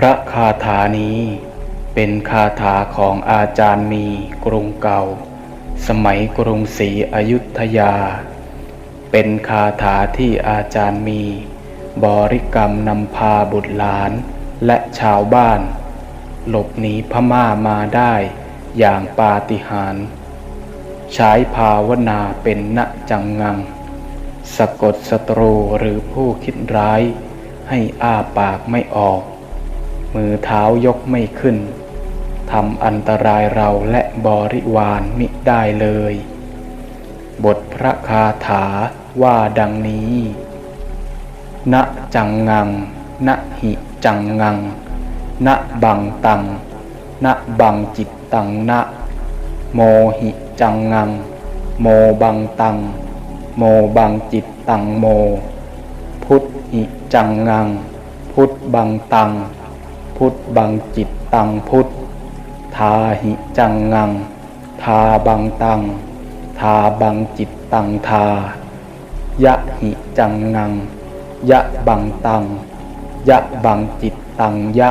พระคาถานี้เป็นคาถาของอาจารย์มีกรุงเก่า สมัยกรุงศรีอยุธยา เป็นคาถาที่อาจารย์มี บริกรรมนำพาบุตรหลานและชาวบ้าน หลบหนีพม่ามาได้อย่างปาฏิหาริย์ใช้ภาวนาเป็นณจังงัง สะกดศัตรูหรือผู้คิดร้ายให้อ้าปากไม่ออก มือเท้ายกไม่ขึ้นทำอันตรายเราและบริวารมิได้เลย บทพระคาถาว่าดังนี้ ณจังงัง ณหิจังงัง ณบังตัง ณบังจิตตังณโมหิจังงัง โมบังตัง โมบังจิตตังโม พุทหิจังงัง พุทธบังตัง พุทธบังจิตตังพุทธทาหิจังงัง ทาบังตัง ทาบังจิตตังทายะหิจังงัง ยะบังตัง ยะบังจิตตังยะ